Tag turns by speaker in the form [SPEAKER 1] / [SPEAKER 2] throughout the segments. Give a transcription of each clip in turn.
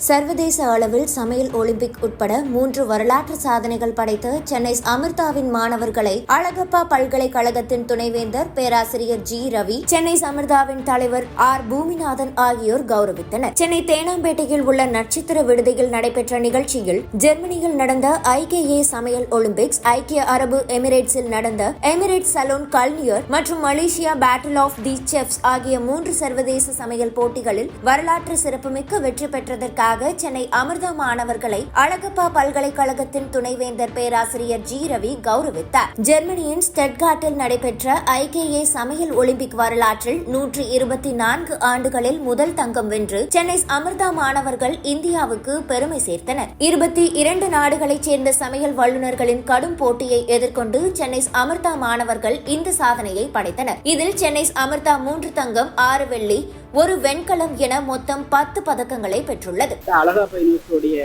[SPEAKER 1] சர்வதேச அளவில் சமையல் ஒலிம்பிக் உட்பட மூன்று வரலாற்று சாதனைகள் படைத்த சென்னை அமிர்தாவின் மாணவர்களை அழகப்பா பல்கலைக்கழகத்தின் துணைவேந்தர் பேராசிரியர் ஜி ரவி சென்னை அமிர்தாவின் தலைவர் ஆர் பூமிநாதன் ஆகியோர் கௌரவித்தனர். சென்னை தேனாம்பேட்டையில் உள்ள நட்சத்திர விடுதியில் நடைபெற்ற நிகழ்ச்சியில் ஜெர்மனியில் நடந்த ஐகேஏ சமையல் ஒலிம்பிக்ஸ் ஐக்கிய அரபு எமிரேட்ஸில் நடந்த எமிரேட்ஸ் சலூன் கல்னியர் மற்றும் Malaysia battle of the chefs ஆகிய மூன்று சர்வதேச சமையல் போட்டிகளில் வரலாற்று சிறப்புமிக்க வெற்றி பெற்றதற்காக சென்னை அமிர்தா மாணவர்களை அழகப்பா பல்கலைக்கழகத்தின் துணைவேந்தர் பேராசிரியர் ஜி ரவி கௌரவித்தார். ஜெர்மனியின் ஸ்டெட்காட்டில் நடைபெற்ற ஐகேஏ சமையல் ஒலிம்பிக் வரலாற்றில் நூற்றி இருபத்தி நான்கு ஆண்டுகளில் முதல் தங்கம் வென்று சென்னை அமிர்தா மாணவர்கள் இந்தியாவுக்கு பெருமை சேர்த்தனர். இருபத்தி இரண்டு நாடுகளைச் சேர்ந்த சமையல் வல்லுநர்களின் கடும் போட்டியை எதிர்கொண்டு சென்னை அமிர்தா மாணவர்கள் இந்த சாதனையை படைத்தனர். இதில் சென்னை அமிர்தா மூன்று தங்கம் ஆறு வெள்ளி ஒரு வெண்கலம் என மொத்தம் பத்து பதக்கங்களை பெற்றுள்ளது.
[SPEAKER 2] அழகாப்பா யூனிவர்சிட்டியுடைய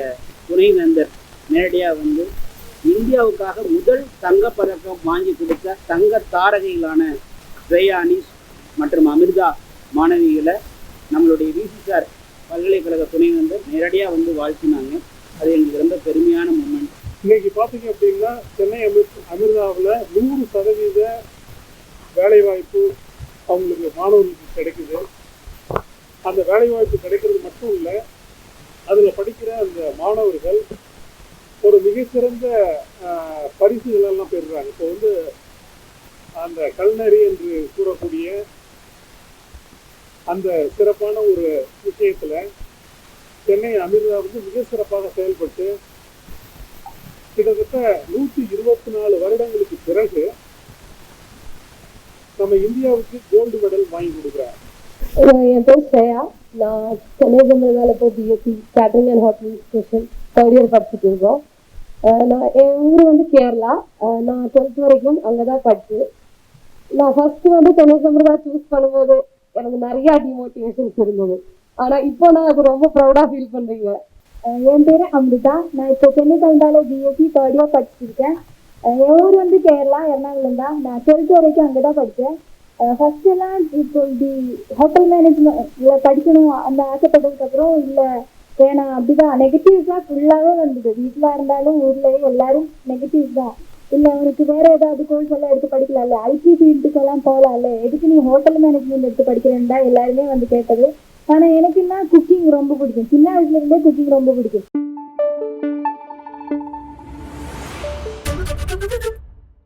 [SPEAKER 2] துணைவேந்தர் நேரடியாக வந்து இந்தியாவுக்காக முதல் தங்கப் பதக்கம் வாங்கி கொடுத்த தங்க தாரகைகளான ஸ்ரேயானிஸ் மற்றும் அமிர்தா மாணவிகளை நம்மளுடைய விசிசார் பல்கலைக்கழக துணைவேந்தர் நேரடியாக வந்து வாழ்த்தினாங்க. அது எங்களுக்கு ரொம்ப பெருமையான மூமெண்ட்
[SPEAKER 3] இன்னைக்கு பார்த்தீங்க அப்படின்னா சென்னை அமிர் அமிர்தாவில் நூறு சதவீத வேலைவாய்ப்பு அவங்களுக்கு மாணவர்களுக்கு கிடைக்குது. அந்த வேலைவாய்ப்பு கிடைக்கிறது மட்டும் இல்லை அதில் படிக்கிற அந்த மாணவர்கள் ஒரு மிகச்சிறந்த ஆஹ், பரிசுகளெல்லாம் பெறுறாங்க. இப்போ வந்து அந்த கல்நறி என்று கூறக்கூடிய அந்த சிறப்பான ஒரு விஷயத்தில் சென்னை அமிர்தா வந்து மிக சிறப்பாக செயல்பட்டு கிட்டத்தட்ட நூற்றி இருபத்தி நாலு வருடங்களுக்கு பிறகு நம்ம இந்தியாவுக்கு கோல்டு மெடல் வாங்கி கொடுக்குறாங்க
[SPEAKER 4] என் பேர் ஸ்ரேயா நான் சென்னை ஜெமிரதால இப்போ BSc catering and hotel special third year படிச்சுட்டு இருக்கோம் நான் என் ஊர் வந்து கேரளா நான் டுவெல்த் வரைக்கும் அங்கே தான் படித்தேன் நான் ஃபர்ஸ்ட் வந்து சென்னை ஜெமிரதா சூஸ் பண்ணும்போது எனக்கு நிறைய டிமோட்டிவேஷன்ஸ் இருந்தது ஆனால் இப்போ நான் அது ரொம்ப ப்ரௌடாக ஃபீல் பண்ணுறீங்க
[SPEAKER 5] என் பேர் அமிர்தா நான் இப்போ சென்னை கவுண்டால பிஎஸ்சி தேர்ட் இயர் படிச்சிருக்கேன் என் ஊர் வந்து கேரளா எர்ணாகுளம் தான் நான் டுவெல்த் வரைக்கும் அங்கே தான் படித்தேன் ஃபர்ஸ்ட் எல்லாம் இப்போ இப்படி ஹோட்டல் மேனேஜ்மெண்ட் படிக்கணும் அந்த ஆசைப்பட்டதுக்கப்புறம் இல்லை வேணாம் அப்படிதான். நெகட்டிவ்ஸ் தான் ஃபுல்லாகவே வந்தது. வீட்டில் இருந்தாலும் ஊர்ல எல்லாரும் நெகட்டிவ் தான். இல்லை அவனுக்கு வேற ஏதாவது கோர்ஸ் எல்லாம் எடுத்து படிக்கலாம்ல? ஐடி ஃபீல்டுக்கெல்லாம் போகலாம்ல எதுக்கு நீ ஹோட்டல் மேனேஜ்மெண்ட் எடுத்து படிக்கிறேன்னு தான் எல்லாருமே வந்து கேட்டது. ஆனால் எனக்கு என்ன குக்கிங் ரொம்ப பிடிக்கும். சின்ன வயசுல இருந்தே குக்கிங் ரொம்ப பிடிக்கும்.